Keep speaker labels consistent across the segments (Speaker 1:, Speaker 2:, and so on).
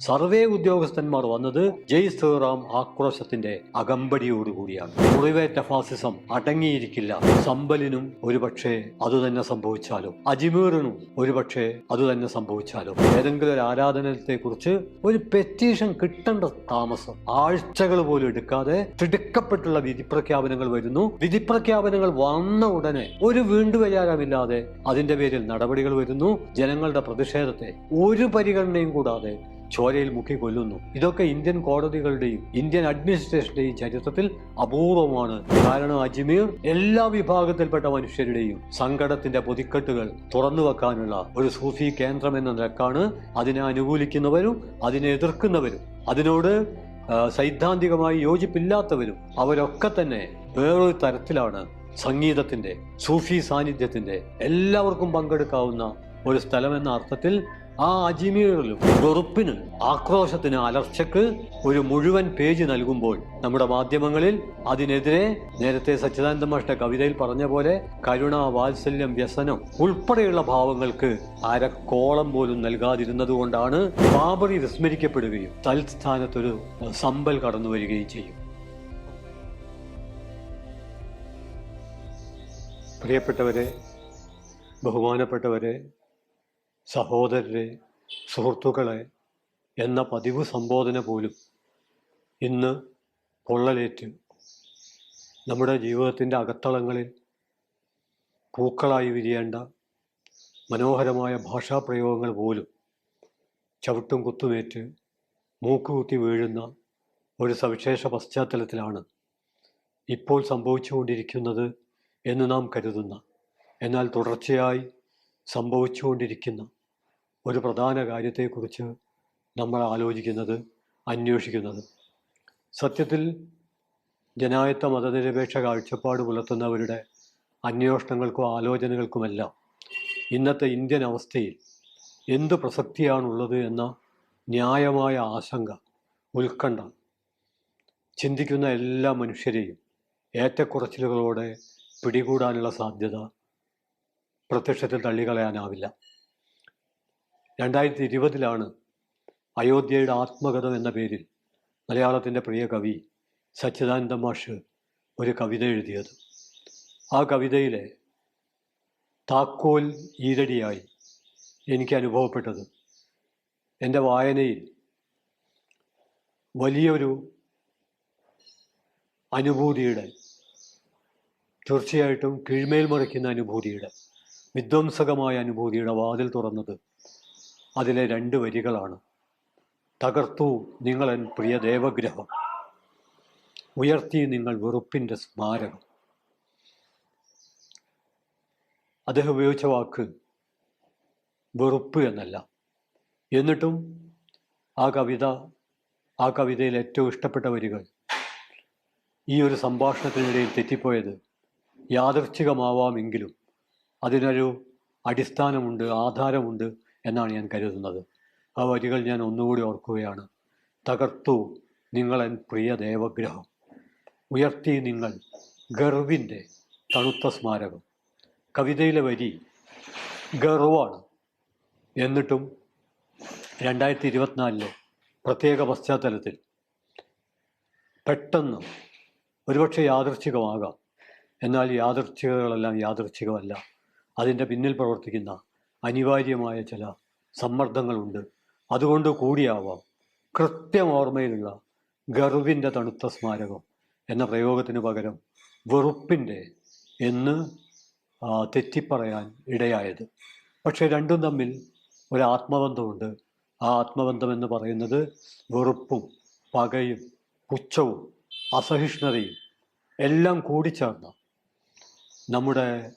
Speaker 1: Survey ഉദ്യോഗസ്ഥന്മാർ വന്നത് ജയ് ശ്രീറാം ആക്രോശത്തിന്റെ അകമ്പടിയോടുകൂടിയാണ് മുറിവേറ്റ ഫാസിസം അടങ്ങിയിരിക്കില്ല. സമ്പലിനും ഒരുപക്ഷെ അതുതന്നെ സംഭവിച്ചാലും? അജ്മീറിനും ഒരുപക്ഷെ അതുതന്നെ സംഭവിച്ചാലും? ഏതെങ്കിലും ഒരു ആരാധനത്തെ കുറിച്ച് ഒരു പെറ്റീഷൻ കിട്ടേണ്ട താമസം ആഴ്ചകൾ പോലും എടുക്കാതെ തിടുക്കപ്പെട്ടുള്ള വിധി പ്രഖ്യാപനങ്ങൾ വരുന്നു. വിധി പ്രഖ്യാപനങ്ങൾ വന്ന ഉടനെ ഒരു വീണ്ടുവരാരമില്ലാതെ അതിന്റെ പേരിൽ നടപടികൾ വരുന്നു. ജനങ്ങളുടെ പ്രതിഷേധത്തെ ഒരു പരിഗണനയും കൂടാതെ ചോരയിൽ മുക്കി കൊല്ലുന്നു. ഇതൊക്കെ ഇന്ത്യൻ കോടതികളുടെയും ഇന്ത്യൻ അഡ്മിനിസ്ട്രേഷന്റെയും ചരിത്രത്തിൽ അപൂർവമാണ്. കാരണം അജ്മീർ എല്ലാ വിഭാഗത്തിൽപ്പെട്ട മനുഷ്യരുടെയും സങ്കടത്തിന്റെ പൊതിക്കെട്ടുകൾ തുറന്നു വെക്കാനുള്ള ഒരു സൂഫി കേന്ദ്രം എന്ന നിലക്കാണ് അതിനെ അനുകൂലിക്കുന്നവരും അതിനെ എതിർക്കുന്നവരും അതിനോട് സൈദ്ധാന്തികമായി യോജിപ്പില്ലാത്തവരും അവരൊക്കെ തന്നെ വേറൊരു തരത്തിലാണ് സംഗീതത്തിന്റെ സൂഫി സാന്നിധ്യത്തിന്റെ എല്ലാവർക്കും പങ്കെടുക്കാവുന്ന ഒരു സ്ഥലം എന്ന അർത്ഥത്തിൽ ആ അജ്മീറിലും വെറുപ്പിന് ആക്രോശത്തിന് അലർച്ചക്ക് ഒരു മുഴുവൻ പേജ് നൽകുമ്പോൾ നമ്മുടെ മാധ്യമങ്ങളിൽ അതിനെതിരെ നേരത്തെ സച്ചിദാനന്ദ മാഷ്ട കവിതയിൽ പറഞ്ഞ പോലെ കരുണ വാത്സല്യം വ്യസനം ഉൾപ്പെടെയുള്ള ഭാവങ്ങൾക്ക് അരക്കോളം പോലും നൽകാതിരുന്നത് കൊണ്ടാണ് ബാബറി വിസ്മരിക്കപ്പെടുകയും തൽസ്ഥാനത്തൊരു സമ്പൽ കടന്നു വരികയും ചെയ്യും. പ്രിയപ്പെട്ടവരെ ബഹുമാനപ്പെട്ടവരെ സഹോദരരെ സുഹൃത്തുക്കളെ എന്ന പതിവ് സംബോധന പോലും ഇന്ന് പൊള്ളലേറ്റ് നമ്മുടെ ജീവിതത്തിന്റെ അകത്തളങ്ങളിൽ പൂക്കളായി വിരിയേണ്ട മനോഹരമായ ഭാഷാപ്രയോഗങ്ങൾ പോലും ചവിട്ടും കുത്തുമേറ്റ് മൂക്കുകുത്തി വീഴുന്ന ഒരു സവിശേഷ പശ്ചാത്തലത്തിലാണ് ഇപ്പോൾ സംഭവിച്ചുകൊണ്ടിരിക്കുന്നത് എന്ന് നാം കരുതുന്ന എന്നാൽ തുടർച്ചയായി സംഭവിച്ചുകൊണ്ടിരിക്കുന്ന ഒരു പ്രധാന കാര്യത്തെക്കുറിച്ച് നമ്മൾ ആലോചിക്കുന്നത് അന്വേഷിക്കുന്നത്. സത്യത്തിൽ ജനായത്ത മതനിരപേക്ഷ കാഴ്ചപ്പാട് പുലർത്തുന്നവരുടെ അന്വേഷണങ്ങൾക്കും ആലോചനകൾക്കുമെല്ലാം ഇന്നത്തെ ഇന്ത്യൻ അവസ്ഥയിൽ എന്ത് പ്രസക്തിയാണുള്ളത് എന്ന ന്യായമായ ആശങ്ക ഉത്കണ്ഠ ചിന്തിക്കുന്ന എല്ലാ മനുഷ്യരെയും ഏറ്റക്കുറച്ചിലുകളോടെ പിടികൂടാനുള്ള സാധ്യത പ്രത്യക്ഷത്തിൽ തള്ളിക്കളയാനാവില്ല. രണ്ടായിരത്തി ഇരുപതിലാണ് അയോധ്യയുടെ ആത്മകഥം എന്ന പേരിൽ മലയാളത്തിന്റെ പ്രിയ കവി സച്ചിദാനന്ദ മാഷ് ഒരു കവിത എഴുതിയത്. ആ കവിതയിലെ താക്കോൽ ഈരടിയായി എനിക്ക് അനുഭവപ്പെട്ടത്. എന്റെ വായനയിൽ വലിയൊരു അനുഭൂതിയുടെ തീർച്ചയായിട്ടും കീഴ്മേൽ മറിക്കുന്ന അനുഭൂതിയുടെ വിധ്വംസകമായ അനുഭൂതിയുടെ വാതിൽ തുറന്നത് അതിലെ രണ്ട് വരികളാണ്. തകർത്തു നിങ്ങളൻ പ്രിയ ദേവഗ്രഹം. ഉയർത്തി നിങ്ങൾ വെറുപ്പിന്റെ സ്മാരകം. അദ്ദേഹം ഉപയോഗിച്ച വാക്ക് വെറുപ്പ് എന്നല്ല. എന്നിട്ടും ആ കവിത ആ കവിതയിൽ ഏറ്റവും ഇഷ്ടപ്പെട്ട വരികൾ. ഈ ഒരു സംഭാഷണത്തിനിടയിൽ തെറ്റിപ്പോയത് യാദർച്ഛികമാവാമെങ്കിലും അതിനൊരു അടിസ്ഥാനമുണ്ട് ആധാരമുണ്ട് എന്നാണ് ഞാൻ കരുതുന്നത്. ആ വരികൾ ഞാൻ ഒന്നുകൂടി ഓർക്കുകയാണ്. തകർത്തു നിങ്ങളൻ പ്രിയ ദേവഗ്രഹം. ഉയർത്തി നിങ്ങൾ ഗർവിന്റെ തണുത്ത സ്മാരകം. കവിതയിലെ വരി ഗർവാണ്. എന്നിട്ടും രണ്ടായിരത്തി ഇരുപത്തിനാലിലെ പ്രത്യേക പശ്ചാത്തലത്തിൽ പെട്ടെന്ന് ഒരുപക്ഷെ യാദൃച്ഛികമാകാം. എന്നാൽ യാദൃച്ഛികകളെല്ലാം യാദൃച്ഛികമല്ല. അതിന്റെ പിന്നിൽ പ്രവർത്തിക്കുന്ന അനിവാര്യമായ ചില സമ്മർദ്ദങ്ങളുണ്ട്. അതുകൊണ്ട് കൂടിയാവാം. കൃത്യം ഓർമ്മയിലുള്ള ഗർവിന്റെ തണുത്ത സ്മാരകം എന്ന പ്രയോഗത്തിന് പകരം വെറുപ്പിന്റെ എന്ന് തെറ്റിപ്പറയാൻ ഇടയായത്. പക്ഷേ രണ്ടും തമ്മിൽ ഒരു ആത്മബന്ധമുണ്ട്. ആ ആത്മബന്ധം എന്ന് പറയുന്നത് വെറുപ്പും പകയും പുച്ഛവും അസഹിഷ്ണുതയും എല്ലാം കൂടിച്ചേർന്ന നമ്മുടെ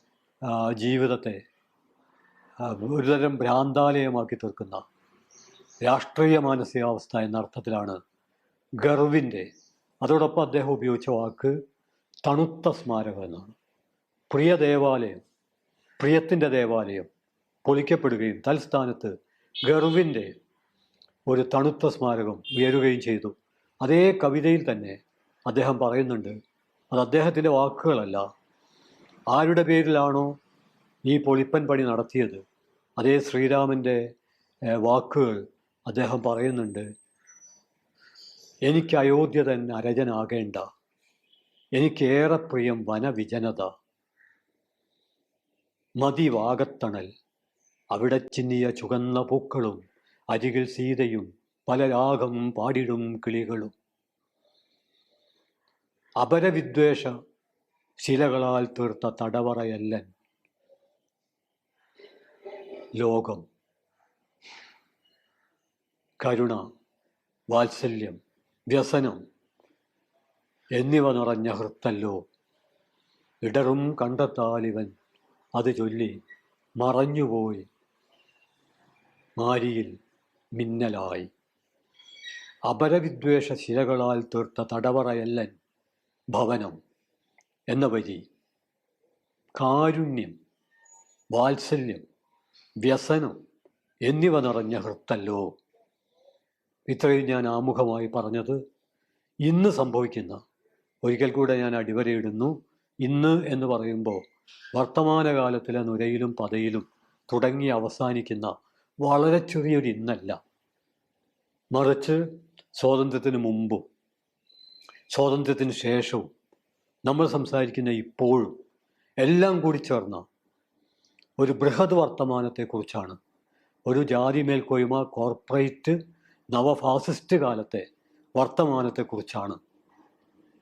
Speaker 1: ജീവിതത്തെ ഒരുതരം ഭ്രാന്താലയമാക്കി തീർക്കുന്ന രാഷ്ട്രീയ മാനസികാവസ്ഥ എന്ന അർത്ഥത്തിലാണ് ഗർവിന്റെ അതോടൊപ്പം അദ്ദേഹം ഉപയോഗിച്ച വാക്ക് തണുത്ത സ്മാരകം എന്നാണ്. പ്രിയ ദേവാലയം പ്രിയത്തിന്റെ ദേവാലയം പൊളിക്കപ്പെടുകയും തൽസ്ഥാനത്ത് ഗർവിന്റെ ഒരു തണുത്ത സ്മാരകം ഉയരുകയും ചെയ്തു. അതേ കവിതയിൽ തന്നെ അദ്ദേഹം പറയുന്നുണ്ട് അത് അദ്ദേഹത്തിന്റെ വാക്കുകളല്ല. ആരുടെ പേരിലാണോ ഈ പൊളിപ്പൻ പണി നടത്തിയത്? അതേ ശ്രീരാമന്റെ വാക്കുകൾ അദ്ദേഹം പറയുന്നുണ്ട്. എനിക്ക് അയോധ്യ തന്നെ അരജനാകേണ്ട. എനിക്കേറെ പ്രിയം വനവിജനത. മതി വാകത്തണൽ അവിടെ ചിന്നിയ ചുകന്ന പൂക്കളും അരികിൽ സീതയും പല രാഗം പാടിടും കിളികളും. അപരവിദ്വേഷ ശിലകളാൽ തീർത്ത തടവറയല്ലൻ. ലോകം. കരുണ വാത്സല്യം വ്യസനം എന്നിവ നിറഞ്ഞ ഹൃത്തല്ലോ. ഇടറും കണ്ടെത്താലിവൻ അത് ചൊല്ലി മറഞ്ഞുപോയി. മാരിയിൽ മിന്നലായി. അപരവിദ്വേഷ ശിലകളാൽ തീർത്ത തടവറയല്ലൻ ഭവനം എന്ന വരി. കാരുണ്യം വാത്സല്യം വ്യസനം എന്നിവ നിറഞ്ഞ ഹൃത്തല്ലോ. ഇത്രയും ഞാൻ ആമുഖമായി പറഞ്ഞത് ഇന്ന് സംഭവിക്കുന്ന ഒരിക്കൽ കൂടെ ഞാൻ അടിവരയിടുന്നു ഇന്ന് എന്ന് പറയുമ്പോൾ വർത്തമാനകാലത്തിലെ നുരയിലും പതയിലും തുടങ്ങി അവസാനിക്കുന്ന വളരെ ചെറിയൊരു ഇന്നല്ല. മറിച്ച് സ്വാതന്ത്ര്യത്തിന് മുമ്പും സ്വാതന്ത്ര്യത്തിന് ശേഷവും നമ്മൾ സംസാരിക്കുന്ന ഇപ്പോഴും എല്ലാം കൂടി ചേർന്ന ഒരു ബൃഹത് വർത്തമാനത്തെക്കുറിച്ചാണ്. ഒരു ജാതി മേൽക്കോയ്മ കോർപ്പറേറ്റ് നവഫാസിസ്റ്റ് കാലത്തെ വർത്തമാനത്തെക്കുറിച്ചാണ്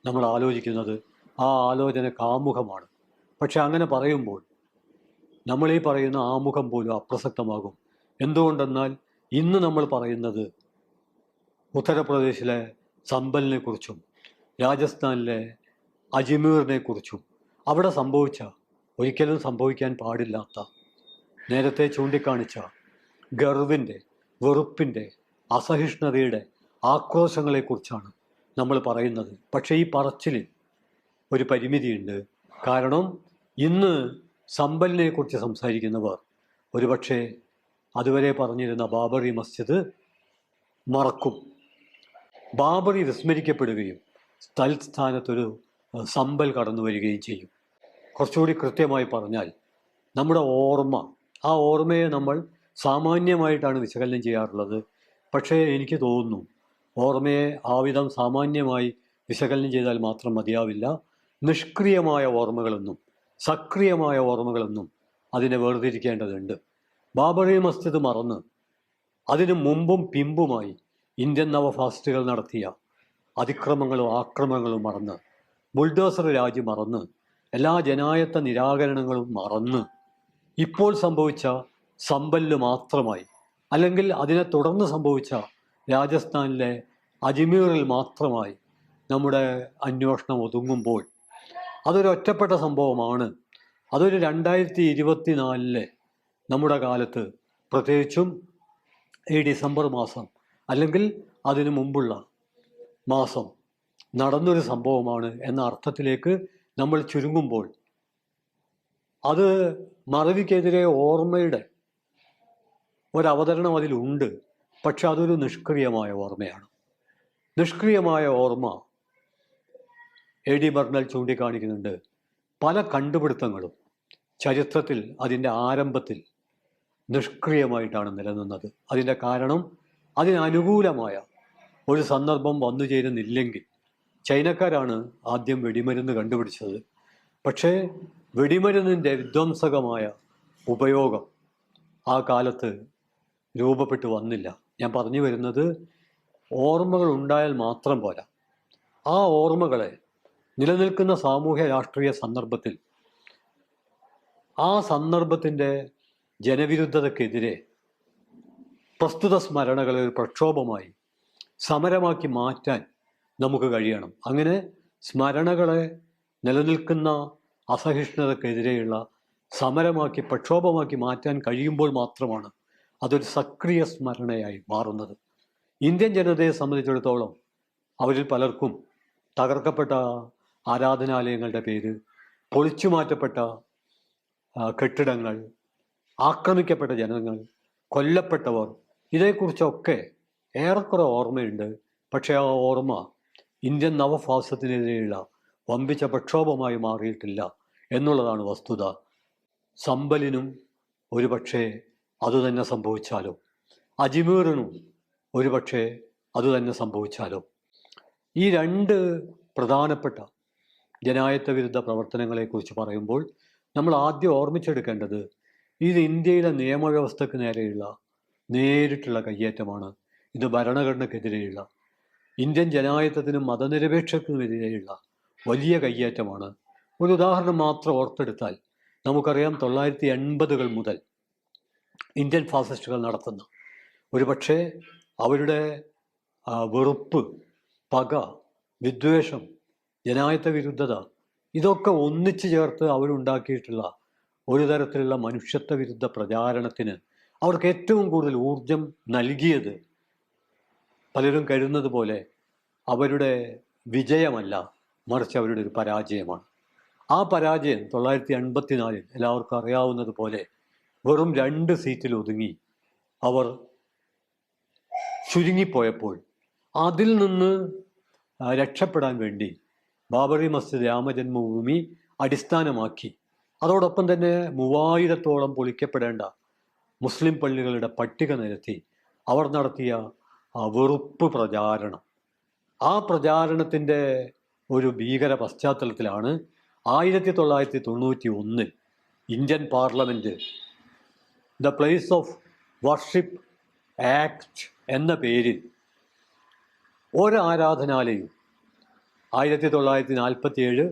Speaker 1: നമ്മൾ ആലോചിക്കുന്നത്. ആ ആലോചന കാമുഖമാണ് പക്ഷെ അങ്ങനെ പറയുമ്പോൾ നമ്മൾ ഈ പറയുന്ന ആമുഖം പോലും അപ്രസക്തമാകും. എന്തുകൊണ്ടെന്നാൽ ഇന്ന് നമ്മൾ പറയുന്നത് ഉത്തർപ്രദേശിലെ സമ്പലിനെക്കുറിച്ചും രാജസ്ഥാനിലെ അജ്മീറിനെക്കുറിച്ചും. അവിടെ സംഭവിച്ച ഒരിക്കലും സംഭവിക്കാൻ പാടില്ലാത്ത നേരത്തെ ചൂണ്ടിക്കാണിച്ച ഗർവിന്റെ വെറുപ്പിന്റെ അസഹിഷ്ണുതയുടെ ആക്രോശങ്ങളെക്കുറിച്ചാണ് നമ്മൾ പറയുന്നത്. പക്ഷേ ഈ പറച്ചിലിൽ ഒരു പരിമിതിയുണ്ട്. കാരണം ഇന്ന് സമ്പലിനെക്കുറിച്ച് സംസാരിക്കുന്നവർ ഒരുപക്ഷെ അതുവരെ പറഞ്ഞിരുന്ന ബാബറി മസ്ജിദ് മറക്കും. ബാബറി വിസ്മരിക്കപ്പെടുകയും തൽസ്ഥാനത്തൊരു സമ്പൽ കടന്നു വരികയും ചെയ്യും. കുറച്ചുകൂടി കൃത്യമായി പറഞ്ഞാൽ നമ്മുടെ ഓർമ്മ ആ ഓർമ്മയെ നമ്മൾ സാമാന്യമായിട്ടാണ് വിശകലനം ചെയ്യാറുള്ളത്. പക്ഷേ എനിക്ക് തോന്നുന്നു ഓർമ്മയെ ആവിധം സാമാന്യമായി വിശകലനം ചെയ്താൽ മാത്രം മതിയാവില്ല. നിഷ്ക്രിയമായ ഓർമ്മകളെന്നും സക്രിയമായ ഓർമ്മകളെന്നും അതിനെ വേർതിരിക്കേണ്ടതുണ്ട്. ബാബറി മസ്ജിദ് മറന്ന് അതിനു മുമ്പും പിമ്പുമായി ഇന്ത്യൻ നവഫാസ്റ്റുകൾ നടത്തിയ അതിക്രമങ്ങളും ആക്രമണങ്ങളും മറന്ന് ബുൾഡോസർ രാജ് മറന്ന് എല്ലാ ജനായത്ത നിരാകരണങ്ങളും മറന്ന് ഇപ്പോൾ സംഭവിച്ച സമ്പല്ല് മാത്രമായി അല്ലെങ്കിൽ അതിനെ തുടർന്ന് സംഭവിച്ച രാജസ്ഥാനിലെ അജ്മീറിൽ മാത്രമായി നമ്മുടെ അന്വേഷണം ഒതുങ്ങുമ്പോൾ അതൊരു ഒറ്റപ്പെട്ട സംഭവമാണ്. അതൊരു രണ്ടായിരത്തി ഇരുപത്തിനാലിലെ നമ്മുടെ കാലത്ത് പ്രത്യേകിച്ചും ഈ ഡിസംബർ മാസം അല്ലെങ്കിൽ അതിനു മുമ്പുള്ള മാസം നടന്നൊരു സംഭവമാണ് എന്ന അർത്ഥത്തിലേക്ക് നമ്മൾ ചുരുങ്ങുമ്പോൾ അത് മറവിക്കെതിരെ ഓർമ്മയുടെ ഒരവതരണം അതിലുണ്ട്. പക്ഷെ അതൊരു നിഷ്ക്രിയമായ ഓർമ്മയാണ്. നിഷ്ക്രിയമായ ഓർമ്മ എ ഡി ബർണൽ ചൂണ്ടിക്കാണിക്കുന്നുണ്ട്. പല കണ്ടുപിടുത്തങ്ങളും ചരിത്രത്തിൽ അതിന്റെ ആരംഭത്തിൽ നിഷ്ക്രിയമായിട്ടാണ് നിലനിന്നത്. അതിന്റെ കാരണം അതിനനുകൂലമായ ഒരു സന്ദർഭം വന്നു ചേരുന്നില്ലെങ്കിൽ ചൈനക്കാരാണ് ആദ്യം വെടിമരുന്ന് കണ്ടുപിടിച്ചത്. പക്ഷേ വെടിമരുന്നിന്റെ വിധ്വംസകമായ ഉപയോഗം ആ കാലത്ത് രൂപപ്പെട്ടു വന്നില്ല. ഞാൻ പറഞ്ഞു വരുന്നത് ഓർമ്മകൾ ഉണ്ടായാൽ മാത്രം പോരാ. ആ ഓർമ്മകളെ നിലനിൽക്കുന്ന സാമൂഹ്യ രാഷ്ട്രീയ സന്ദർഭത്തിൽ ആ സന്ദർഭത്തിന്റെ ജനവിരുദ്ധതക്കെതിരെ പ്രസ്തുത സ്മരണകളെ ഒരു പ്രക്ഷോഭമായി സമരമാക്കി മാറ്റാൻ നമുക്ക് കഴിയണം. അങ്ങനെ സ്മരണകളെ നിലനിൽക്കുന്ന അസഹിഷ്ണുതക്കെതിരെയുള്ള സമരമാക്കി പ്രക്ഷോഭമാക്കി മാറ്റാൻ കഴിയുമ്പോൾ മാത്രമാണ് അതൊരു സക്രിയ സ്മരണയായി മാറുന്നത്. ഇന്ത്യൻ ജനതയെ സംബന്ധിച്ചിടത്തോളം അവരിൽ പലർക്കും തകർക്കപ്പെട്ട ആരാധനാലയങ്ങളുടെ പേര് പൊളിച്ചു മാറ്റപ്പെട്ട കെട്ടിടങ്ങൾ ആക്രമിക്കപ്പെട്ട ജനങ്ങൾ കൊല്ലപ്പെട്ടവർ ഇതേക്കുറിച്ചൊക്കെ ഏറെക്കുറെ ഓർമ്മയുണ്ട്. പക്ഷേ ആ ഓർമ്മ ഇന്ത്യൻ നവഫാസത്തിനെതിരെയുള്ള വമ്പിച്ച പ്രക്ഷോഭമായി മാറിയിട്ടില്ല എന്നുള്ളതാണ് വസ്തുത. സമ്പലിനും ഒരുപക്ഷെ അതുതന്നെ സംഭവിച്ചാലോ? അജ്മീറിനും ഒരുപക്ഷെ അതുതന്നെ സംഭവിച്ചാലോ? ഈ രണ്ട് പ്രധാനപ്പെട്ട ജനായത്ത വിരുദ്ധ പ്രവർത്തനങ്ങളെക്കുറിച്ച് പറയുമ്പോൾ നമ്മൾ ആദ്യം ഓർമ്മിച്ചെടുക്കേണ്ടത് ഇത് ഇന്ത്യയിലെ നിയമവ്യവസ്ഥയ്ക്ക് നേരെയുള്ള നേരിട്ടുള്ള കയ്യേറ്റമാണ്. ഇത് ഭരണഘടനയ്ക്കെതിരെയുള്ള ഇന്ത്യൻ ജനായത്തത്തിനും മതനിരപേക്ഷത്തിനുമെതിരെയുള്ള വലിയ കയ്യേറ്റമാണ്. ഒരു ഉദാഹരണം മാത്രം ഓർത്തെടുത്താൽ നമുക്കറിയാം തൊള്ളായിരത്തി എൺപതുകൾ മുതൽ ഇന്ത്യൻ ഫാസിസ്റ്റുകൾ നടത്തുന്ന. ഒരുപക്ഷെ അവരുടെ വെറുപ്പ് പക വിദ്വേഷം ജനായത്ത വിരുദ്ധത ഇതൊക്കെ ഒന്നിച്ചു ചേർത്ത് അവരുണ്ടാക്കിയിട്ടുള്ള ഒരു തരത്തിലുള്ള മനുഷ്യത്വ വിരുദ്ധ പ്രചാരണത്തിന് അവർക്ക് ഏറ്റവും കൂടുതൽ ഊർജം നൽകിയത് പലരും കരുതുന്നത് പോലെ അവരുടെ വിജയമല്ല മറിച്ച് അവരുടെ ഒരു പരാജയമാണ്. ആ പരാജയം തൊള്ളായിരത്തി എൺപത്തിനാലിൽ എല്ലാവർക്കും അറിയാവുന്നതുപോലെ വെറും രണ്ട് സീറ്റിൽ ഒതുങ്ങി അവർ ചുരുങ്ങിപ്പോയപ്പോൾ അതിൽ നിന്ന് രക്ഷപ്പെടാൻ വേണ്ടി ബാബറി മസ്ജിദ് രാമജന്മഭൂമി അടിസ്ഥാനമാക്കി അതോടൊപ്പം തന്നെ മൂവായിരത്തോളം പൊളിക്കപ്പെടേണ്ട മുസ്ലിം പള്ളികളുടെ പട്ടിക നിരത്തി അവർ നടത്തിയ ആ വെറുപ്പ് പ്രചാരണം. ആ പ്രചാരണത്തിന്റെ ഒരു ഭീകര പശ്ചാത്തലത്തിലാണ് ആയിരത്തി തൊള്ളായിരത്തി തൊണ്ണൂറ്റി ഒന്നിൽ Indian parliament the place of worship act എന്ന പേരിൽ ഒരാരാധനാലയം ആയിരത്തി തൊള്ളായിരത്തി നാൽപ്പത്തി ഏഴ്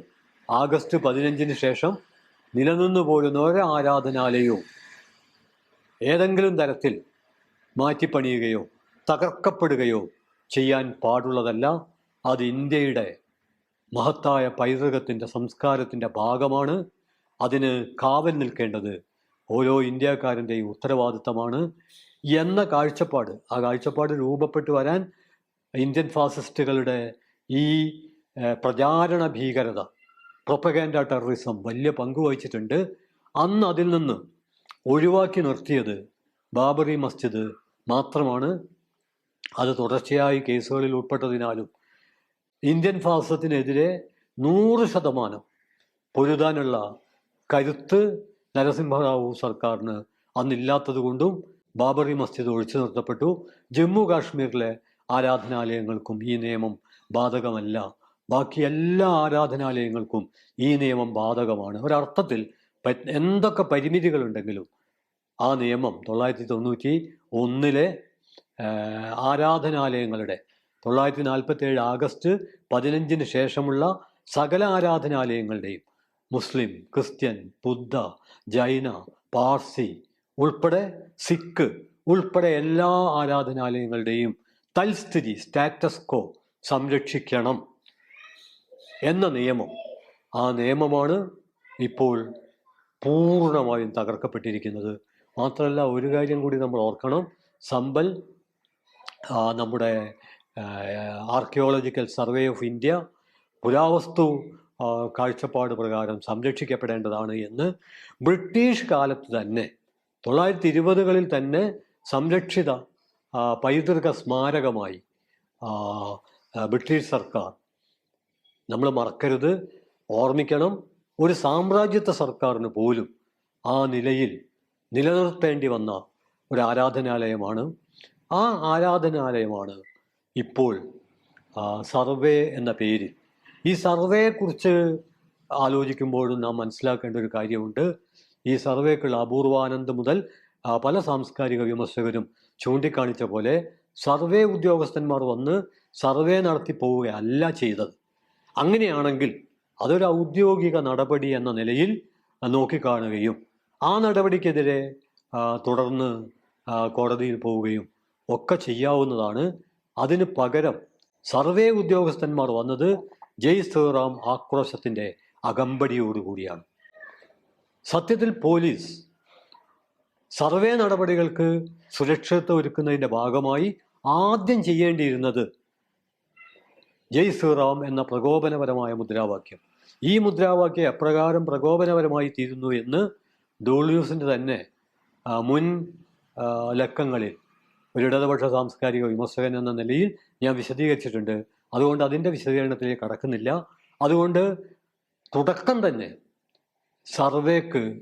Speaker 1: ആഗസ്റ്റ് പതിനഞ്ചിന് ശേഷം നിലനിന്നു പോരുന്ന ഒരാരാധനാലയവും ഏതെങ്കിലും തരത്തിൽ മാറ്റിപ്പണിയുകയോ തകർക്കപ്പെടുകയോ ചെയ്യാൻ പാടുള്ളതല്ല അത് ഇന്ത്യയുടെ മഹത്തായ പൈതൃകത്തിന്റെ സംസ്കാരത്തിന്റെ ഭാഗമാണ്. അതിന് കാവൽ നിൽക്കേണ്ടത് ഓരോ ഇന്ത്യക്കാരന്റെയും ഉത്തരവാദിത്തമാണ്. എന്ന കാഴ്ചപ്പാട് ആ കാഴ്ചപ്പാട് രൂപപ്പെട്ടു വരാൻ ഇന്ത്യൻ ഫാസിസ്റ്റുകളുടെ ഈ പ്രചാരണ ഭീകരത പ്രൊപ്പഗാൻഡ ടെററിസം വലിയ പങ്ക് വഹിച്ചിട്ടുണ്ട്. അന്ന് അതിൽ നിന്ന് ഒഴിവാക്കി നിർത്തിയത് ബാബറി മസ്ജിദ് മാത്രമാണ്. അത് തുടർച്ചയായി കേസുകളിൽ ഉൾപ്പെട്ടതിനാലും ഇന്ത്യൻ ഫാസത്തിനെതിരെ നൂറ് ശതമാനം പൊരുതാനുള്ള കരുത്ത് നരസിംഹറാവു സർക്കാരിന് അന്നില്ലാത്തതുകൊണ്ടും ബാബറി മസ്ജിദ് ഒഴിച്ചു നിർത്തപ്പെട്ടു. ജമ്മു കാശ്മീരിലെ ആരാധനാലയങ്ങൾക്കും ഈ നിയമം ബാധകമല്ല. ബാക്കി എല്ലാ ആരാധനാലയങ്ങൾക്കും ഈ നിയമം ബാധകമാണ്. ഒരർത്ഥത്തിൽ എന്തൊക്കെ പരിമിതികളുണ്ടെങ്കിലും ആ നിയമം തൊള്ളായിരത്തി തൊണ്ണൂറ്റി ഒന്നിലെ ആരാധനാലയങ്ങളുടെ തൊള്ളായിരത്തി നാൽപ്പത്തി ഏഴ് ആഗസ്റ്റ് പതിനഞ്ചിന് ശേഷമുള്ള സകല ആരാധനാലയങ്ങളുടെയും മുസ്ലിം ക്രിസ്ത്യൻ ബുദ്ധ ജൈന പാർസി ഉൾപ്പെടെ സിഖ് ഉൾപ്പെടെ എല്ലാ ആരാധനാലയങ്ങളുടെയും തൽസ്ഥിതി സ്റ്റാറ്റസ് കോ സംരക്ഷിക്കണം എന്ന നിയമം. ആ നിയമമാണ് ഇപ്പോൾ പൂർണമായും തകർക്കപ്പെട്ടിരിക്കുന്നത്. മാത്രമല്ല ഒരു കാര്യം കൂടി നമ്മൾ ഓർക്കണം. സമ്പൽ നമ്മുടെ ആർക്കിയോളജിക്കൽ സർവേ ഓഫ് ഇന്ത്യ പുരാവസ്തു കാഴ്ചപ്പാട് പ്രകാരം സംരക്ഷിക്കപ്പെടേണ്ടതാണ് എന്ന് ബ്രിട്ടീഷ് കാലത്ത് തന്നെ തൊള്ളായിരത്തി ഇരുപതുകളിൽ തന്നെ സംരക്ഷിത പൈതൃക സ്മാരകമായി ബ്രിട്ടീഷ് സർക്കാർ. നമ്മൾ മറക്കരുത് ഓർമ്മിക്കണം ഒരു സാമ്രാജ്യത്വ സർക്കാരിന് പോലും ആ നിലയിൽ നിലനിർത്തേണ്ടി വന്ന ഒരു ആരാധനാലയമാണ് ആ ആരാധനാലയമാണ് ഇപ്പോൾ സർവേ എന്ന പേരിൽ. ഈ സർവേയെക്കുറിച്ച് ആലോചിക്കുമ്പോഴും നാം മനസ്സിലാക്കേണ്ട ഒരു കാര്യമുണ്ട്. ഈ സർവേക്കുള്ള അപൂർവാനന്ദ് മുതൽ പല സാംസ്കാരിക വിമർശകരും ചൂണ്ടിക്കാണിച്ച പോലെ സർവേ ഉദ്യോഗസ്ഥന്മാർ വന്ന് സർവേ നടത്തി പോവുകയല്ല ചെയ്തത്. അങ്ങനെയാണെങ്കിൽ അതൊരു ഔദ്യോഗിക നടപടി എന്ന നിലയിൽ നോക്കിക്കാണുകയും ആ നടപടിക്കെതിരെ തുടർന്ന് കോടതിയിൽ പോവുകയും ഒക്കെ ചെയ്യാവുന്നതാണ്. അതിന് പകരം സർവേ ഉദ്യോഗസ്ഥന്മാർ വന്നത് ജയ് ശ്രീറാം ആക്രോശത്തിന്റെ അകമ്പടിയോടുകൂടിയാണ് സത്യത്തിൽ പോലീസ് സർവേ നടപടികൾക്ക് സുരക്ഷിതത്വം ഒരുക്കുന്നതിന്റെ ഭാഗമായി ആദ്യം ചെയ്യേണ്ടിയിരുന്നത് ജയ് ശ്രീറാം എന്ന പ്രകോപനപരമായ മുദ്രാവാക്യം. ഈ മുദ്രാവാക്യം എപ്രകാരം പ്രകോപനപരമായി തീരുന്നു എന്ന് ഡോൾ ന്യൂസിന്റെ തന്നെ മുൻ ലക്കങ്ങളിൽ ഒരു ഇടതുപക്ഷ സാംസ്കാരിക വിമർശകൻ എന്ന നിലയിൽ ഞാൻ വിശദീകരിച്ചിട്ടുണ്ട്. അതുകൊണ്ട് അതിന്റെ വിശദീകരണത്തിലേക്ക് കടക്കുന്നില്ല. അതുകൊണ്ട് തുടക്കം തന്നെ സർവേക്ക്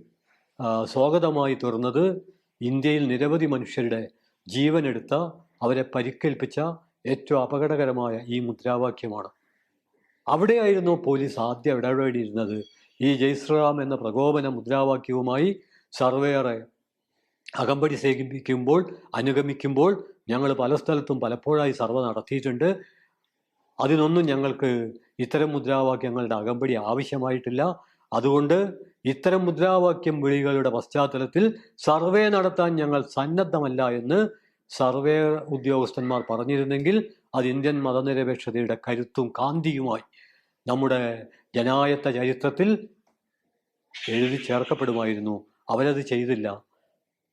Speaker 1: സ്വാഗതമായി തുറന്നത് ഇന്ത്യയിൽ നിരവധി മനുഷ്യരുടെ ജീവനെടുത്ത അവരെ പരിക്കേൽപ്പിച്ച ഏറ്റവും അപകടകരമായ ഈ മുദ്രാവാക്യമാണ്. അവിടെയായിരുന്നു പോലീസ് ആദ്യം ഇടപെടിയിരുന്നത്. ഈ ജയ്ശ്രീറാം എന്ന പ്രകോപന മുദ്രാവാക്യവുമായി സർവേയറെ അകമ്പടി സേവിപ്പിക്കുമ്പോൾ അനുഗമിക്കുമ്പോൾ ഞങ്ങൾ പല സ്ഥലത്തും പലപ്പോഴായി സർവേ നടത്തിയിട്ടുണ്ട്. അതിനൊന്നും ഞങ്ങൾക്ക് ഇത്തരം മുദ്രാവാക്യങ്ങളുടെ അകമ്പടി ആവശ്യമായിട്ടില്ല. അതുകൊണ്ട് ഇത്തരം മുദ്രാവാക്യം വിളികളുടെ പശ്ചാത്തലത്തിൽ സർവേ നടത്താൻ ഞങ്ങൾ സന്നദ്ധമല്ല എന്ന് സർവേ ഉദ്യോഗസ്ഥന്മാർ പറഞ്ഞിരുന്നെങ്കിൽ അത് ഇന്ത്യൻ മതനിരപേക്ഷതയുടെ കരുത്തും കാന്തിയുമായി നമ്മുടെ ജനായത്ത ചരിത്രത്തിൽ എഴുതി ചേർക്കപ്പെടുമായിരുന്നു. അവരത് ചെയ്തില്ല.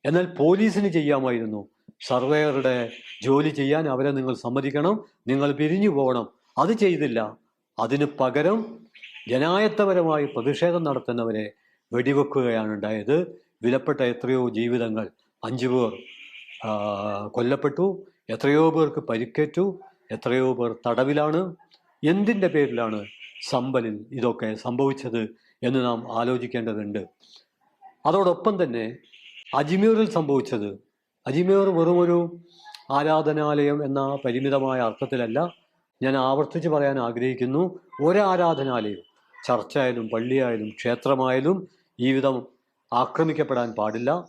Speaker 1: എന്നാൽ പോലീസിന് ചെയ്യാമായിരുന്നു. സർവേയറുടെ ജോലി ചെയ്യാൻ അവരെ നിങ്ങൾ സമ്മതിക്കണം നിങ്ങൾ പിരിഞ്ഞു പോകണം. അത് ചെയ്തില്ല. അതിന് പകരം ജനായത്തപരമായി പ്രതിഷേധം നടത്തുന്നവരെ വെടിവെക്കുകയാണ് ഉണ്ടായത്. വിലപ്പെട്ട എത്രയോ ജീവിതങ്ങൾ. അഞ്ചു പേർ കൊല്ലപ്പെട്ടു. എത്രയോ പേർക്ക് പരിക്കേറ്റു. എത്രയോ പേർ തടവിലാണ്. എന്തിന്റെ പേരിലാണ് സമ്പലിൽ ഇതൊക്കെ സംഭവിച്ചത് എന്ന് നാം ആലോചിക്കേണ്ടതുണ്ട്. അതോടൊപ്പം തന്നെ അജ്മീറിൽ സംഭവിച്ചത്. അജ്മീർ വെറും ഒരു ആരാധനാലയം എന്ന പരിമിതമായ അർത്ഥത്തിലല്ല. ഞാൻ ആവർത്തിച്ച് പറയാൻ ആഗ്രഹിക്കുന്നു. ഒരാരാധനാലയം ചർച്ചായാലും പള്ളിയായാലും ക്ഷേത്രമായാലും വിധം ആക്രമിക്കപ്പെടാൻ പാടില്ല.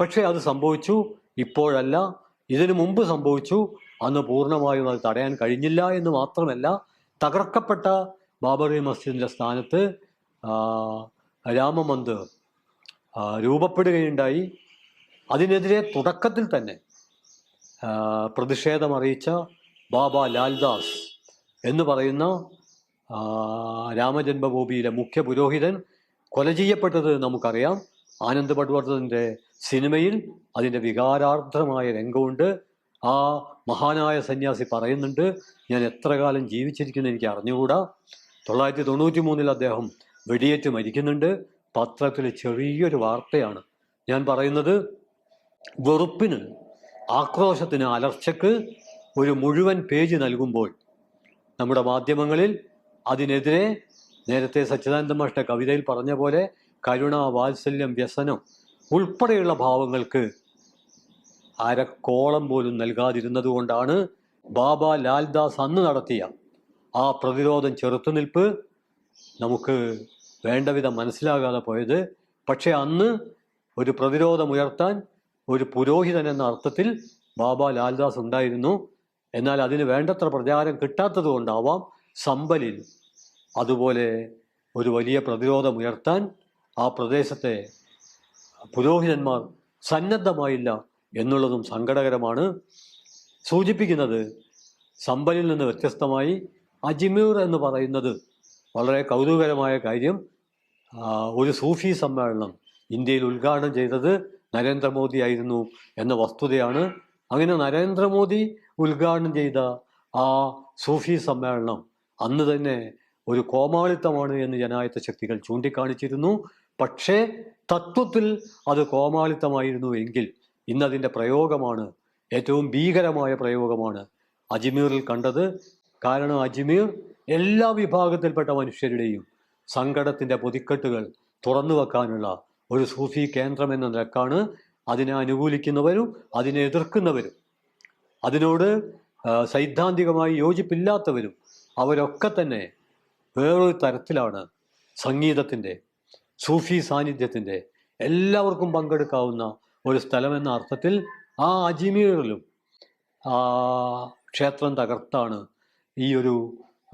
Speaker 1: പക്ഷേ അത് സംഭവിച്ചു. ഇപ്പോഴല്ല. ഇതിനു മുമ്പ് സംഭവിച്ചു. അന്ന് പൂർണമായും അത് തടയാൻ കഴിഞ്ഞില്ല എന്ന് മാത്രമല്ല തകർക്കപ്പെട്ട ബാബറി മസ്ജിദിന്റെ സ്ഥാനത്ത് രാമമന്ദിർ രൂപപ്പെടുകയുണ്ടായി. അതിനെതിരെ തുടക്കത്തിൽ തന്നെ പ്രതിഷേധമറിയിച്ച ബാബ ലാൽദാസ് എന്ന് പറയുന്ന രാമജന്മഭൂമിയിലെ മുഖ്യ പുരോഹിതൻ കൊല ചെയ്യപ്പെട്ടത് നമുക്കറിയാം. ആനന്ദ് പട്വർദ്ധന്റെ സിനിമയിൽ അതിന്റെ വികാരാർദ്ധമായ രംഗമുണ്ട്. ആ മഹാനായ സന്യാസി പറയുന്നുണ്ട് ഞാൻ എത്ര കാലം ജീവിച്ചിരിക്കുന്നു എനിക്ക് അറിഞ്ഞുകൂടാ. തൊള്ളായിരത്തി തൊണ്ണൂറ്റി മൂന്നിൽ അദ്ദേഹം വെടിയേറ്റ് മരിക്കുന്നുണ്ട്. പത്രത്തിൽ ചെറിയൊരു വാർത്തയാണ്. ഞാൻ പറയുന്നത് വെറുപ്പിന് ആക്രോശത്തിന് അലർച്ചക്ക് ഒരു മുഴുവൻ പേജ് നൽകുമ്പോൾ നമ്മുടെ മാധ്യമങ്ങളിൽ അതിനെതിരെ നേരത്തെ സച്ചിദാനന്ദ മാഷ്ട കവിതയിൽ പറഞ്ഞ പോലെ കരുണ വാത്സല്യം വ്യസനം ഉൾപ്പെടെയുള്ള ഭാവങ്ങൾക്ക് അരക്കോളം പോലും നൽകാതിരുന്നത് കൊണ്ടാണ് ബാബ ലാൽദാസ് അന്ന് നടത്തിയ ആ പ്രതിരോധം ചെറുത്തുനിൽപ്പ് നമുക്ക് വേണ്ട വിധം മനസ്സിലാകാതെ പോയത്. പക്ഷെ അന്ന് ഒരു പ്രതിരോധമുയർത്താൻ ഒരു പുരോഹിതൻ എന്ന അർത്ഥത്തിൽ ബാബ ലാൽദാസ് ഉണ്ടായിരുന്നു. എന്നാൽ അതിന് വേണ്ടത്ര പ്രചാരം കിട്ടാത്തത് കൊണ്ടാവാം സമ്പലിൽ അതുപോലെ ഒരു വലിയ പ്രതിരോധമുയർത്താൻ ആ പ്രദേശത്തെ പുരോഹിതന്മാർ സന്നദ്ധമായില്ല എന്നുള്ളതും സങ്കടകരമാണ്. സൂചിപ്പിക്കുന്നത് സമ്പലിൽ നിന്ന് വ്യത്യസ്തമായി അജ്മീർ എന്ന് പറയുന്നത് വളരെ കൗതുകകരമായ കാര്യം ഒരു സൂഫി സമ്മേളനം ഇന്ത്യയിൽ ഉദ്ഘാടനം ചെയ്തത് നരേന്ദ്രമോദി ആയിരുന്നു എന്ന വസ്തുതയാണ്. അങ്ങനെ നരേന്ദ്രമോദി ഉദ്ഘാടനം ചെയ്ത ആ സൂഫി സമ്മേളനം അന്ന് തന്നെ ഒരു കോമാളിത്തമാണ് എന്ന് ജനായത്ത ശക്തികൾ ചൂണ്ടിക്കാണിച്ചിരുന്നു. പക്ഷേ തത്വത്തിൽ അത് കോമാളിത്തമായിരുന്നു എങ്കിൽ ഇന്നതിന്റെ പ്രയോഗമാണ് ഏറ്റവും ഭീകരമായ പ്രയോഗമാണ് അജ്മീറിൽ കണ്ടത്. കാരണം അജ്മീർ എല്ലാ വിഭാഗത്തിൽപ്പെട്ട മനുഷ്യരുടെയും സങ്കടത്തിന്റെ പൊതിക്കെട്ടുകൾ തുറന്നു വെക്കാനുള്ള ഒരു സൂഫി കേന്ദ്രം എന്ന നിലക്കാണ് അതിനെ അനുകൂലിക്കുന്നവരും അതിനെ എതിർക്കുന്നവരും. അതിനോട് സൈദ്ധാന്തികമായി യോജിപ്പില്ലാത്തവരും അവരൊക്കെ തന്നെ വേറൊരു തരത്തിലാണ് സംഗീതത്തിന്റെ സൂഫി സാന്നിധ്യത്തിന്റെ എല്ലാവർക്കും പങ്കെടുക്കാവുന്ന ഒരു സ്ഥലമെന്ന അർത്ഥത്തിൽ ആ അജ്മീറിലും ക്ഷേത്രം തകർത്താണ് ഈ ഒരു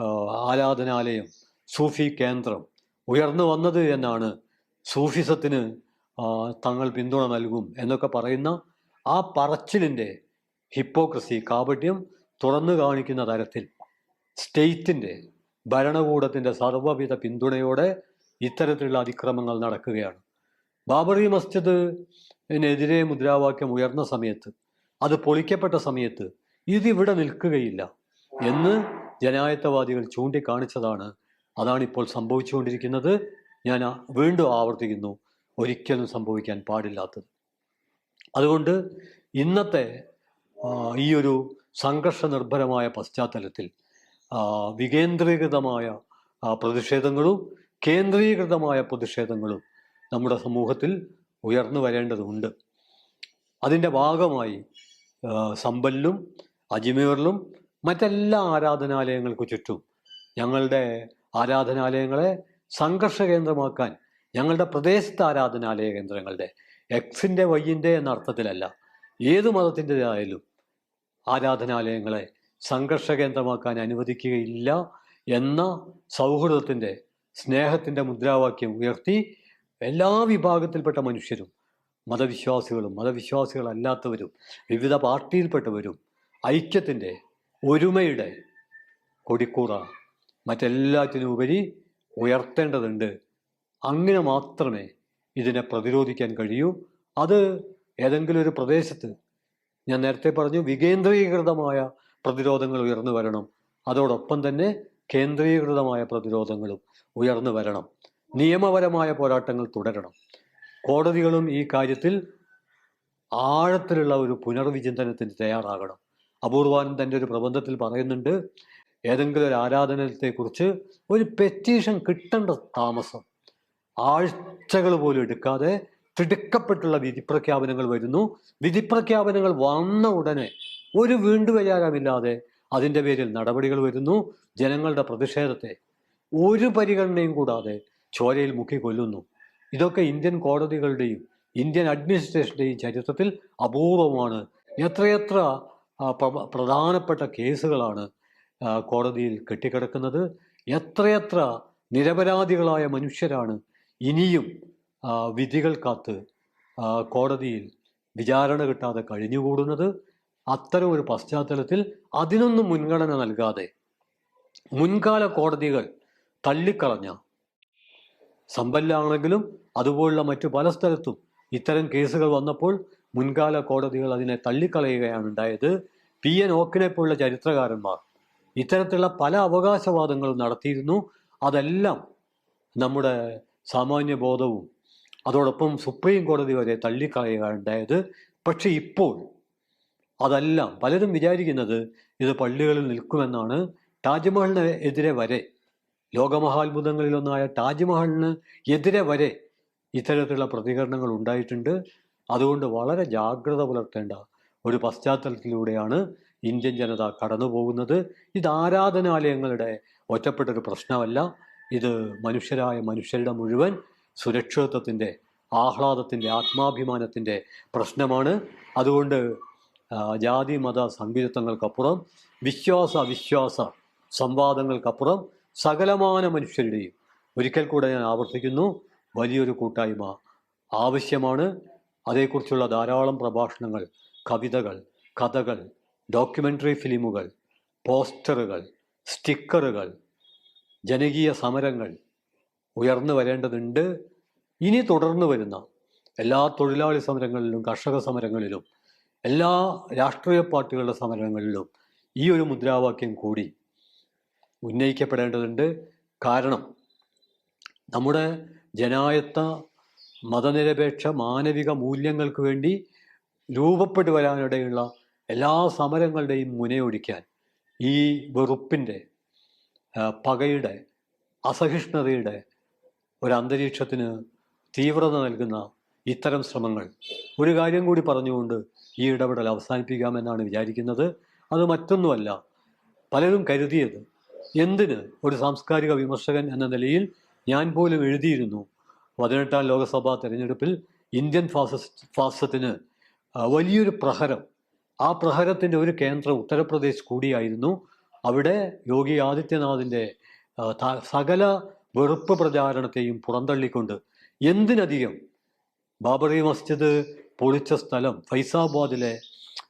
Speaker 1: ആരാധനാലയം സൂഫി കേന്ദ്രം ഉയർന്നു വന്നത് എന്നാണ് സൂഫിസത്തിന് തങ്ങൾ പിന്തുണ നൽകും എന്നൊക്കെ പറയുന്ന ആ പറച്ചിലിന്റെ ഹിപ്പോക്രസി കാപട്യം തുറന്നു കാണിക്കുന്ന തരത്തിൽ സ്റ്റേറ്റിന്റെ ഭരണകൂടത്തിന്റെ സർവവിധ പിന്തുണയോടെ ഇത്തരത്തിലുള്ള അതിക്രമങ്ങൾ നടക്കുകയാണ്. ബാബറി മസ്ജിദിനെതിരെ മുദ്രാവാക്യം ഉയർന്ന സമയത്ത് അത് പൊളിക്കപ്പെട്ട സമയത്ത് ഇതിവിടെ നിൽക്കുകയില്ല എന്ന് ജനായത്തവാദികൾ ചൂണ്ടിക്കാണിച്ചതാണ്. അതാണ് ഇപ്പോൾ സംഭവിച്ചുകൊണ്ടിരിക്കുന്നത്. ഞാൻ വീണ്ടും ആവർത്തിക്കുന്നു. ഒരിക്കലും സംഭവിക്കാൻ പാടില്ലാത്തത്. അതുകൊണ്ട് ഇന്നത്തെ ഈ ഒരു സംഘർഷ നിർഭരമായ പശ്ചാത്തലത്തിൽ വികേന്ദ്രീകൃതമായ പ്രതിഷേധങ്ങളും കേന്ദ്രീകൃതമായ പ്രതിഷേധങ്ങളും നമ്മുടെ സമൂഹത്തിൽ ഉയർന്നു വരേണ്ടതുണ്ട്. അതിന്റെ ഭാഗമായി സമ്പലിലും അജ്മീറിലും മറ്റെല്ലാ ആരാധനാലയങ്ങൾക്ക് ചുറ്റും ഞങ്ങളുടെ ആരാധനാലയങ്ങളെ സംഘർഷ കേന്ദ്രമാക്കാൻ ഞങ്ങളുടെ പ്രദേശത്തെ ആരാധനാലയ കേന്ദ്രങ്ങളുടെ എക്സിന്റെ വൈയിന്റെ എന്ന അർത്ഥത്തിലല്ല ഏത് മതത്തിന്റെതായാലും ആരാധനാലയങ്ങളെ സംഘർഷ കേന്ദ്രമാക്കാൻ അനുവദിക്കുകയില്ല എന്ന സൗഹൃദത്തിന്റെ സ്നേഹത്തിന്റെ മുദ്രാവാക്യം ഉയർത്തി എല്ലാ വിഭാഗത്തിൽപ്പെട്ട മനുഷ്യരും മതവിശ്വാസികളും മതവിശ്വാസികളല്ലാത്തവരും വിവിധ പാർട്ടിയിൽപ്പെട്ടവരും ഐക്യത്തിന്റെ ഒരുമയുടെ കൊടിക്കൂറ മറ്റെല്ലാറ്റിനും ഉപരി ഉയർത്തേണ്ടതുണ്ട്. അങ്ങനെ മാത്രമേ ഇതിനെ പ്രതിരോധിക്കാൻ കഴിയൂ. അത് ഏതെങ്കിലും ഒരു പ്രദേശത്ത് ഞാൻ നേരത്തെ പറഞ്ഞു വികേന്ദ്രീകൃതമായ പ്രതിരോധങ്ങൾ ഉയർന്നു വരണം. അതോടൊപ്പം തന്നെ കേന്ദ്രീകൃതമായ പ്രതിരോധങ്ങളും ഉയർന്നു വരണം. നിയമപരമായ പോരാട്ടങ്ങൾ തുടരണം. കോടതികളും ഈ കാര്യത്തിൽ ആഴത്തിലുള്ള ഒരു പുനർവിചിന്തനത്തിന് തയ്യാറാകണം. അപൂർവാനന്ദൻ തന്റെ ഒരു പ്രബന്ധത്തിൽ പറയുന്നുണ്ട്. ഏതെങ്കിലും ഒരു ആരാധനത്തെക്കുറിച്ച് ഒരു പെറ്റീഷൻ കിട്ടേണ്ട താമസം ആഴ്ചകൾ പോലും എടുക്കാതെ തിടുക്കപ്പെട്ടുള്ള വിധിപ്രഖ്യാപനങ്ങൾ വരുന്നു. വിധിപ്രഖ്യാപനങ്ങൾ വന്ന ഉടനെ ഒരു വീണ്ടുവരാരമില്ലാതെ അതിന്റെ പേരിൽ നടപടികൾ വരുന്നു. ജനങ്ങളുടെ പ്രതിഷേധത്തെ ഒരു പരിഗണനയും കൂടാതെ ചോരയിൽ മുക്കി കൊല്ലുന്നു. ഇതൊക്കെ ഇന്ത്യൻ കോടതികളുടെയും ഇന്ത്യൻ അഡ്മിനിസ്ട്രേഷന്റെയും ചരിത്രത്തിൽ അപൂർവമാണ്. എത്രയെത്ര പ്രധാനപ്പെട്ട കേസുകളാണ് കോടതിയിൽ കെട്ടിക്കിടക്കുന്നത്. എത്രയെത്ര നിരപരാധികളായ മനുഷ്യരാണ് ഇനിയും വിധികൾ കോടതിയിൽ വിചാരണ കിട്ടാതെ കഴിഞ്ഞുകൂടുന്നത്. അത്തരം ഒരു പശ്ചാത്തലത്തിൽ അതിനൊന്നും മുൻഗണന നൽകാതെ മുൻകാല കോടതികൾ തള്ളിക്കളഞ്ഞ സമ്പല്ലാണെങ്കിലും അതുപോലുള്ള മറ്റു പല സ്ഥലത്തും ഇത്തരം കേസുകൾ വന്നപ്പോൾ മുൻകാല കോടതികൾ അതിനെ തള്ളിക്കളയുകയാണ് ഉണ്ടായത്. പി. എൻ. ഓക്കിനെ പോലുള്ള ചരിത്രകാരന്മാർ ഇത്തരത്തിലുള്ള പല അവകാശവാദങ്ങളും നടത്തിയിരുന്നു. അതെല്ലാം നമ്മുടെ സാമാന്യ ബോധവും അതോടൊപ്പം സുപ്രീം കോടതി വരെ തള്ളിക്കളയുകയാണ് ഉണ്ടായത്. പക്ഷെ ഇപ്പോൾ അതെല്ലാം പലരും വിചാരിക്കുന്നത് ഇത് പള്ളികളിൽ നിൽക്കുമെന്നാണ്. താജ്മഹലിന് എതിരെ വരെ ലോകമഹാത്ഭുതങ്ങളിലൊന്നായ താജ്മഹലിന് എതിരെ വരെ ഇത്തരത്തിലുള്ള പ്രതികരണങ്ങൾ ഉണ്ടായിട്ടുണ്ട്. അതുകൊണ്ട് വളരെ ജാഗ്രത പുലർത്തേണ്ട ഒരു പശ്ചാത്തലത്തിലൂടെയാണ് ഇന്ത്യൻ ജനത കടന്നു പോകുന്നത് ഇത് ആരാധനാലയങ്ങളുടെ ഒറ്റപ്പെട്ടൊരു പ്രശ്നമല്ല. ഇത് മനുഷ്യരായ മനുഷ്യരുടെ മുഴുവൻ സുരക്ഷിതത്വത്തിന്റെ ആഹ്ലാദത്തിന്റെ ആത്മാഭിമാനത്തിന്റെ പ്രശ്നമാണ്. അതുകൊണ്ട് ജാതി മത സംഗീതങ്ങൾക്കപ്പുറം വിശ്വാസ അവിശ്വാസ സംവാദങ്ങൾക്കപ്പുറം സകലമാന മനുഷ്യരുടെയും ഒരിക്കൽ കൂടെ ഞാൻ ആവർത്തിക്കുന്നു. വലിയൊരു കൂട്ടായ്മ ആവശ്യമാണ്. അതേക്കുറിച്ചുള്ള ധാരാളം പ്രഭാഷണങ്ങൾ കവിതകൾ കഥകൾ ഡോക്യുമെന്ററി ഫിലിമുകൾ പോസ്റ്ററുകൾ സ്റ്റിക്കറുകൾ ജനകീയ സമരങ്ങൾ ഉയർന്നു വരേണ്ടതുണ്ട്. ഇനി തുടർന്നു വരുന്ന എല്ലാ തൊഴിലാളി സമരങ്ങളിലും കർഷക സമരങ്ങളിലും എല്ലാ രാഷ്ട്രീയ പാർട്ടികളുടെ സമരങ്ങളിലും ഈ ഒരു മുദ്രാവാക്യം കൂടി ഉന്നയിക്കപ്പെടേണ്ടതുണ്ട്. കാരണം നമ്മുടെ ജനായത്ത മതനിരപേക്ഷ മാനവിക മൂല്യങ്ങൾക്ക് വേണ്ടി രൂപപ്പെട്ടു വരാനിടയുള്ള എല്ലാ സമരങ്ങളുടെയും മുനയൊടിക്കാൻ ഈ വെറുപ്പിന്റെ പകയുടെ അസഹിഷ്ണുതയുടെ ഒരു അന്തരീക്ഷത്തിന് തീവ്രത നൽകുന്ന ഇത്തരം ശ്രമങ്ങൾ. ഒരു കാര്യം കൂടി പറഞ്ഞുകൊണ്ട് ഈ ഇടപെടൽ അവസാനിപ്പിക്കാമെന്നാണ് വിചാരിക്കുന്നത്. അത് മറ്റൊന്നുമല്ല പലരും കരുതിയത് എന്തിന് ഒരു സാംസ്കാരിക വിമർശകൻ എന്ന നിലയിൽ ഞാൻ പോലും എഴുതിയിരുന്നു. പതിനെട്ടാം ലോക്സഭാ തെരഞ്ഞെടുപ്പിൽ ഇന്ത്യൻ ഫാസിസ്റ്റ് ഫാസത്തിന് വലിയൊരു പ്രഹരം. ആ പ്രഹരത്തിന്റെ ഒരു കേന്ദ്രം ഉത്തർപ്രദേശ് കൂടിയായിരുന്നു. അവിടെ യോഗി ആദിത്യനാഥിന്റെ സകല വെറുപ്പ് പ്രചാരണത്തെയും പുറന്തള്ളിക്കൊണ്ട് എന്തിനധികം ബാബറി മസ്ജിദ് പൊളിച്ച സ്ഥലം ഫൈസാബാദിലെ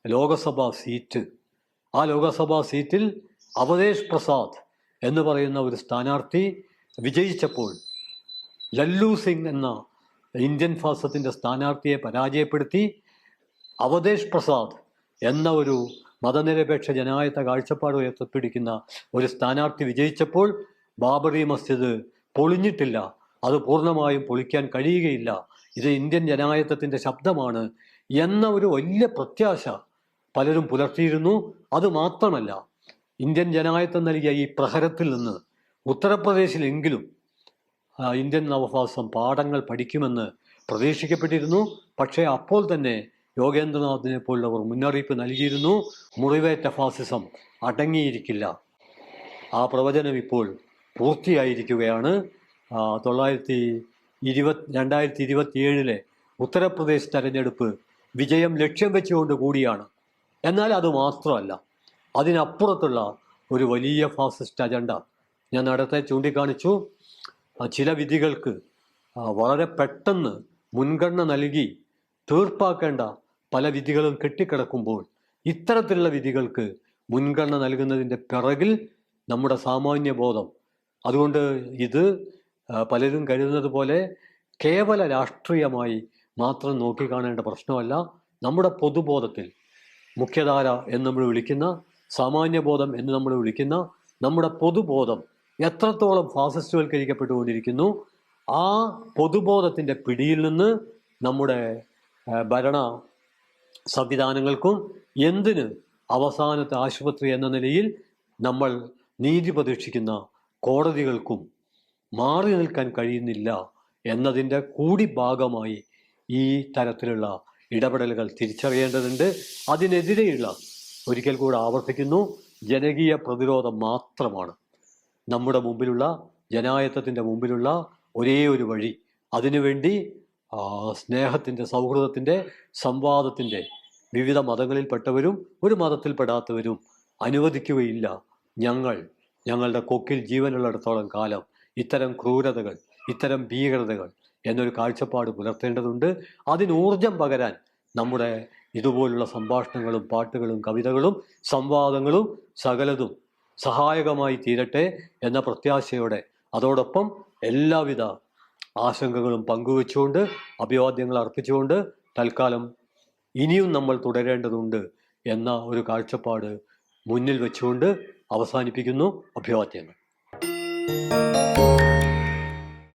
Speaker 1: ലോകസഭാ സീറ്റ് ആ ലോകസഭാ സീറ്റിൽ അവതേഷ് പ്രസാദ് എന്ന് പറയുന്ന ഒരു സ്ഥാനാർത്ഥി വിജയിച്ചപ്പോൾ ലല്ലു സിംഗ് എന്ന ഇന്ത്യൻ ഫാസത്തിന്റെ സ്ഥാനാർത്ഥിയെ പരാജയപ്പെടുത്തി അവതേഷ് പ്രസാദ് എന്ന ഒരു മതനിരപേക്ഷ ജനായത്ത കാഴ്ചപ്പാട് ഉയർത്തിപ്പിടിക്കുന്ന ഒരു സ്ഥാനാർത്ഥി വിജയിച്ചപ്പോൾ ബാബറി മസ്ജിദ് പൊളിഞ്ഞിട്ടില്ല. അത് പൂർണമായും പൊളിക്കാൻ കഴിയുകയില്ല. ഇത് ഇന്ത്യൻ ജനായത്തത്തിന്റെ ശബ്ദമാണ് എന്ന ഒരു വലിയ പ്രത്യാശ പലരും പുലർത്തിയിരുന്നു. അത് മാത്രമല്ല ഇന്ത്യൻ ജനായത്തം നൽകിയ ഈ പ്രഹരത്തിൽ നിന്ന് ഉത്തർപ്രദേശിലെങ്കിലും ഇന്ത്യൻ നവഭാസം പാഠങ്ങൾ പഠിക്കുമെന്ന് പ്രതീക്ഷിക്കപ്പെട്ടിരുന്നു. പക്ഷേ അപ്പോൾ തന്നെ യോഗേന്ദ്രനാഥിനെ പോലുള്ളവർ മുന്നറിയിപ്പ് നൽകിയിരുന്നു. മുറിവേറ്റ ഫാസിസം അടങ്ങിയിരിക്കില്ല. ആ പ്രവചനം ഇപ്പോൾ പൂർത്തിയായിരിക്കുകയാണ്. തൊള്ളായിരത്തി ഇരുപത് രണ്ടായിരത്തി ഇരുപത്തി ഏഴിലെ ഉത്തർപ്രദേശ് തെരഞ്ഞെടുപ്പ് വിജയം ലക്ഷ്യം വെച്ചുകൊണ്ട് കൂടിയാണ്. എന്നാൽ അത് മാത്രമല്ല അതിനപ്പുറത്തുള്ള ഒരു വലിയ ഫാസിസ്റ്റ് അജണ്ട ഞാൻ നേരത്തെ ചൂണ്ടിക്കാണിച്ചു. ചില വിധികൾക്ക് വളരെ പെട്ടെന്ന് മുൻഗണന നൽകി തീർപ്പാക്കേണ്ട പല വിധികളും കെട്ടിക്കിടക്കുമ്പോൾ ഇത്തരത്തിലുള്ള വിധികൾക്ക് മുൻഗണന നൽകുന്നതിന്റെ പിറകിൽ നമ്മുടെ സാമാന്യ ബോധം അതുകൊണ്ട് ഇത് പലരും കരുതുന്നത് പോലെ കേവല രാഷ്ട്രീയമായി മാത്രം നോക്കിക്കാണേണ്ട പ്രശ്നമല്ല നമ്മുടെ പൊതുബോധത്തിൽ. മുഖ്യധാര എന്ന് നമ്മൾ വിളിക്കുന്ന സാമാന്യബോധം എന്ന് നമ്മൾ വിളിക്കുന്ന നമ്മുടെ പൊതുബോധം എത്രത്തോളം ഫാസിസ്റ്റ്വൽക്കരിക്കപ്പെട്ടുകൊണ്ടിരിക്കുന്നു? ആ പൊതുബോധത്തിന്റെ പിടിയിൽ നിന്ന് നമ്മുടെ ഭരണ സംവിധാനങ്ങൾക്കും എന്തിന് അവസാനത്തെ ആശുപത്രി എന്ന നിലയിൽ നമ്മൾ നീതി പ്രതീക്ഷിക്കുന്ന കോടതികൾക്കും മാറി നിൽക്കാൻ കഴിയുന്നില്ല എന്നതിന്റെ കൂടി ഭാഗമായി ഈ തരത്തിലുള്ള ഇടപെടലുകൾ തിരിച്ചറിയേണ്ടതുണ്ട്. അതിനെതിരെയുള്ള ഒരിക്കൽ കൂടെ ആവർത്തിക്കുന്നു. ജനകീയ പ്രതിരോധം മാത്രമാണ്. നമ്മുടെ മുമ്പിലുള്ള ജനായത്തത്തിന്റെ മുമ്പിലുള്ള ഒരേ ഒരു വഴി. അതിനുവേണ്ടി സ്നേഹത്തിന്റെ സൗഹൃദത്തിന്റെ സംവാദത്തിന്റെ വിവിധ മതങ്ങളിൽപ്പെട്ടവരും ഒരു മതത്തിൽപ്പെടാത്തവരും അനുവദിക്കുകയില്ല. ഞങ്ങൾ ഞങ്ങളുടെ കൊക്കിൽ ജീവനുള്ളിടത്തോളം കാലം ഇത്തരം ക്രൂരതകൾ ഇത്തരം ഭീകരതകൾ എന്നൊരു കാഴ്ചപ്പാട് പുലർത്തേണ്ടതുണ്ട്. അതിനൂർജം പകരാൻ നമ്മുടെ ഇതുപോലുള്ള സംഭാഷണങ്ങളും പാട്ടുകളും കവിതകളും സംവാദങ്ങളും സകലതും സഹായകമായി തീരട്ടെ എന്ന പ്രത്യാശയോടെ അതോടൊപ്പം എല്ലാവിധ ആശങ്കകളും പങ്കുവെച്ചുകൊണ്ട് അഭിവാദ്യങ്ങൾ അർപ്പിച്ചുകൊണ്ട് തൽക്കാലം ഇനിയും നമ്മൾ തുടരേണ്ടതുണ്ട് എന്ന ഒരു കാഴ്ചപ്പാട് മുന്നിൽ വെച്ചുകൊണ്ട് അവസാനിപ്പിക്കുന്നു അഭിവാദ്യങ്ങൾ.